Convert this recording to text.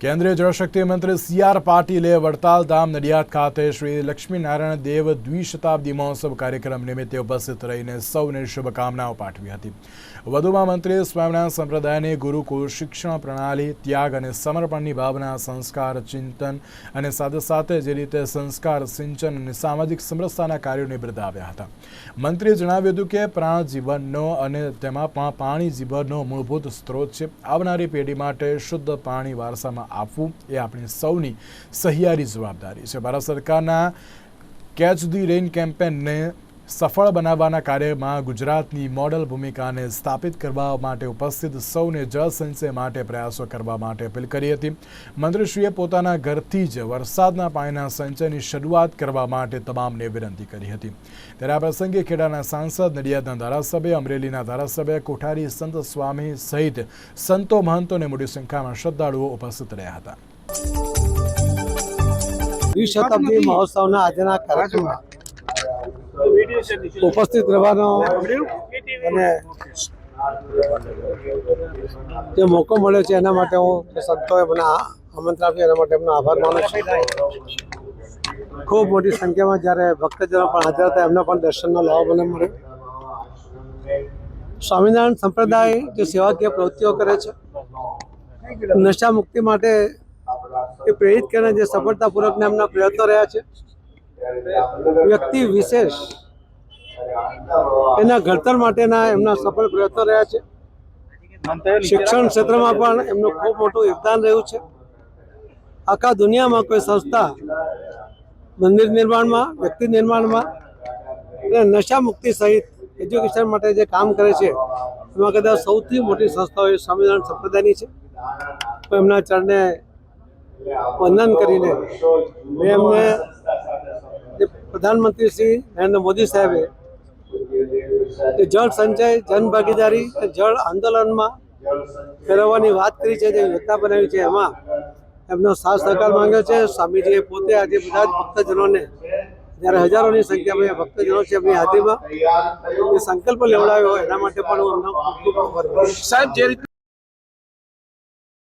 કેન્દ્રીય જળશક્તિ મંત્રી C R પાટીલે વડતાલ ધામ નડિયાદ ખાતે શ્રી લક્ષ્મીનારાયણ દેવ દ્વિશતાબ્દી મહોત્સવ કાર્યક્રમ નિમિત્તે ઉપસ્થિત રહીને સૌને શુભકામનાઓ પાઠવી હતી. વધુમાં મંત્રીએ સ્વામિનારાયણ સંપ્રદાયની ગુરુકુળ, શિક્ષણ પ્રણાલી, ત્યાગ અને સમર્પણની ભાવના, સંસ્કાર, ચિંતન અને સાથે સાથે જે રીતે સંસ્કાર, સિંચન અને સામાજિક સમરસતાના કાર્યોને બિરદાવ્યા હતા. મંત્રીએ જણાવ્યું હતું કે પ્રાણ જીવનનો અને તેમાં પણ જીવનનો મૂળભૂત સ્ત્રોત છે. આવનારી પેઢી માટે શુદ્ધ પાણી વારસામાં આપવું એ આપણે સૌની સહિયારી જવાબદારી છે. ભારત સરકારના કેચ ધી રેઇન કેમ્પેનને સફળ બનાવવાના કાર્યમાં ગુજરાતની મોડલ ભૂમિકાને સ્થાપિત કરવા માટે ઉપસ્થિત સૌને જળસંચય માટે પ્રયાસો કરવા માટે અપીલ કરી હતી. મંત્રીશ્રીએ પોતાના ઘરથી જ વરસાદના પાણીના સંચયની શરૂઆત કરવા માટે તમામને વિનંતી કરી હતી. ત્યારે આ પ્રસંગે ખેડાના સાંસદ, નડિયાદના ધારાસભ્ય, અમરેલીના ધારાસભ્ય, કોઠારી સંત સ્વામી સહિત સંતો મહંતો અને મોટી સંખ્યામાં શ્રદ્ધાળુઓ ઉપસ્થિત રહ્યા હતા. દ્વિશતાબ્દી મહોત્સવના આજના કાર્યક્રમમાં ઉપસ્થિત રહેવાનો અને જે મોકો મળ્યો છે એના માટે હું સંતોએ મને આમંત્રણ આપ્યું એના માટે એમનો આભાર માનું છું. ખૂબ મોટી સંખ્યામાં જ્યારે ભક્તજનો પણ હાજર હતા, એમના પણ દર્શનનો લાભ મને મળ્યો. સ્વામિનારાયણ સંપ્રદાય જે સેવાકીય પ્રવૃત્તિઓ કરે છે નશા મુક્તિ માટે એ પ્રેરિત કરીને જે સફળતાપૂર્વકના એમના પ્રયત્નો રહ્યા છે વ્યક્તિ વિશેષ. એના ઘડતર માટેના એમના સફળ પ્રયત્નો રહ્યા છે. શિક્ષણ ક્ષેત્રમાં પણ એમનું ખૂબ મોટું યોગદાન રહ્યું છે. આખા દુનિયામાં કોઈ સંસ્થા મંદિર નિર્માણમાં, વ્યક્તિ નિર્માણમાં અને નશા મુક્તિ સહિત એજ્યુકેશન માટે જે કામ કરે છે, એમાં કદાચ સૌથી મોટી સંસ્થાઓ એ સ્વામિનારાયણ સંપ્રદાયની છે. તો એમના ચરણે વંદન કરીને મેં એમને પ્રધાનમંત્રી શ્રી નરેન્દ્ર મોદી સાહેબે જળ સંચય, જન ભાગીદારી જળ આંદોલનમાં ફેરવવાની વાત કરી છે, જે યોજના બનાવી છે, એમાં એમનો સાથ સહકાર માંગ્યો છે. સ્વામીજીએ પોતે આજે બધા જ ભક્તજનોને, જ્યારે હજારોની સંખ્યામાં ભક્તજનો છે એમની હાજરીમાં સંકલ્પ લેવડાવ્યો, એના માટે પણ હું એમનો ખૂબ ખૂબ સાહેબ, જે રીતે